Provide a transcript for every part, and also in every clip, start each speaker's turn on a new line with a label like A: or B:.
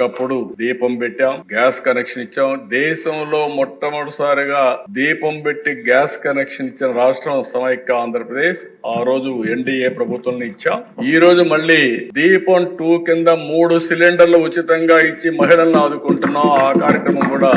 A: ఒకప్పుడు దీపం పెట్టాం గ్యాస్ కనెక్షన్ ఇచ్చాం. దేశంలో మొట్టమొదటిసారిగా దీపం పెట్టి గ్యాస్ కనెక్షన్ ఇచ్చిన రాష్ట్రం సమైక్య ఆంధ్రప్రదేశ్. ఆ రోజు ఎన్డీఏ ప్రభుత్వం ఇచ్చాం. ఈ రోజు మళ్ళీ దీపం టూ కింద మూడు సిలిండర్లు ఉచితంగా ఇచ్చి మహిళలను ఆదుకుంటున్నాం. ఆ కార్యక్రమం కూడా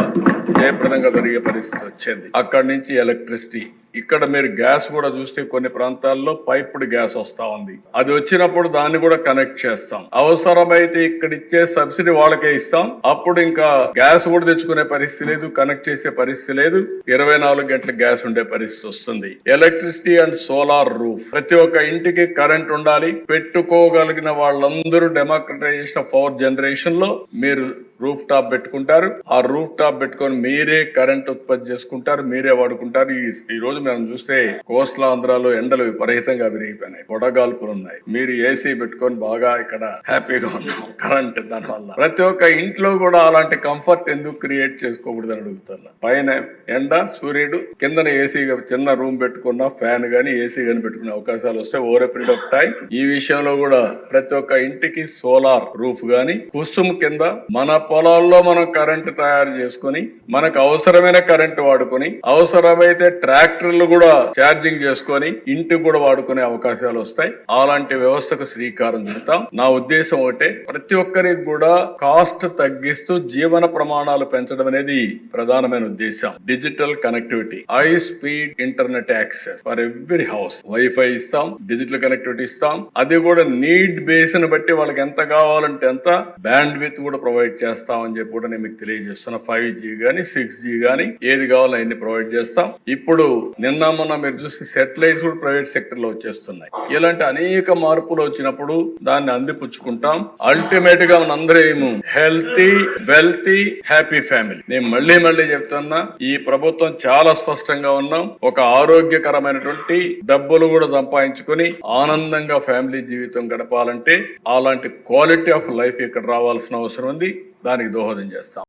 A: జయప్రదంగా జరిగే పరిస్థితి వచ్చింది. అక్కడి నుంచి ఎలక్ట్రిసిటీ ఇక్కడ మీరు గ్యాస్ కూడా చూస్తే కొన్ని ప్రాంతాల్లో పైప్డ్ గ్యాస్ వస్తా ఉంది. అది వచ్చినప్పుడు దాన్ని కూడా కనెక్ట్ చేస్తాం. అవసరమైతే ఇక్కడ ఇచ్చే సబ్సిడీ వాళ్ళకే ఇస్తాం. అప్పుడు ఇంకా గ్యాస్ కూడా తెచ్చుకునే పరిస్థితి లేదు కనెక్ట్ చేసే పరిస్థితి లేదు. ఇరవై నాలుగు గంటల గ్యాస్ ఉండే పరిస్థితి వస్తుంది. Electricity and solar roof. ప్రతి ఒక్క ఇంటికి కరెంట్ ఉండాలి. పెట్టుకోగలిగిన వాళ్ళందరూ డెమోక్రటైజేషన్ ఆఫ్ పవర్ జనరేషన్లో మీరు రూఫ్ టాప్ పెట్టుకుంటారు. ఆ రూఫ్ టాప్ పెట్టుకొని మీరే కరెంట్ ఉత్పత్తి చేసుకుంటారు మీరే వాడుకుంటారు. ఈ ఈ రోజు మనం చూస్తే కోస్టల్ ఆంధ్రాలో ఎండలు విపరీతంగా విరిగిపోయినాయి పొడగాల్పులు ఉన్నాయి. మీరు ఏసీ పెట్టుకొని బాగా ఇక్కడ హ్యాపీగా ఉన్నాం కరెంట్ దాని వల్ల ప్రతి ఒక్క ఇంట్లో కూడా అలాంటి కంఫర్ట్ ఎందుకు క్రియేట్ చేసుకోకూడదని అడుగుతున్నా. పైన ఎండ సూర్యుడు కిందన ఏసీ చిన్న రూమ్ పెట్టుకున్న ఫ్యాన్ గానీ ఏసీ గానీ పెట్టుకునే అవకాశాలు వస్తే ఓవర్ పీరియడ్ ఆఫ్ టైం ఈ విషయంలో కూడా ప్రతి ఒక్క ఇంటికి సోలార్ రూఫ్ గాని కుసుమ్ కింద మన పొలాల్లో మనం కరెంట్ తయారు చేసుకొని మనకు అవసరమైన కరెంట్ వాడుకొని అవసరమైతే ట్రాక్టర్లు కూడా ఛార్జింగ్ చేసుకొని ఇంటికి కూడా వాడుకునే అవకాశాలు వస్తాయి. అలాంటి వ్యవస్థకు శ్రీకారం చుడతాం. నా ఉద్దేశం ఒకటే ప్రతి ఒక్కరికి కూడా కాస్ట్ తగ్గిస్తూ జీవన ప్రమాణాలు పెంచడం అనేది ప్రధానమైన ఉద్దేశం. Digital connectivity high speed internet access for every house. Wifi ఇస్తాం డిజిటల్ కనెక్టివిటీ ఇస్తాం. అది కూడా నీడ్ బేస్ని బట్టి వాళ్ళకి ఎంత కావాలంటే ఎంత బ్యాండ్ విత్ కూడా ప్రొవైడ్ చేస్తాం. చేస్తామని చెప్పి కూడా నేను మీకు తెలియజేస్తున్నా. ఫైవ్ జీ గానీ సిక్స్ జీ గానీ ఏది కావాలో అన్ని ప్రొవైడ్ చేస్తాం. ఇప్పుడు నిన్న మొన్న మీరు చూస్తే సెటిలైట్స్ కూడా ప్రైవేట్ సెక్టర్లో వచ్చేస్తున్నాయి. ఇలాంటి అనేక మార్పులు వచ్చినప్పుడు దాన్ని అందిపుచ్చుకుంటాం. అల్టిమేట్గా మనందరం హెల్తీ వెల్తీ హ్యాపీ ఫ్యామిలీ నేను మళ్ళీ మళ్ళీ చెప్తున్నా ఈ ప్రభుత్వం చాలా స్పష్టంగా ఉన్నాం ఒక ఆరోగ్యకరమైనటువంటి డబ్బులు కూడా సంపాదించుకొని ఆనందంగా ఫ్యామిలీ జీవితం గడపాలంటే అలాంటి క్వాలిటీ ఆఫ్ లైఫ్ ఇక్కడ రావాల్సిన అవసరం ఉంది. దానికి దోహదం చేస్తాం.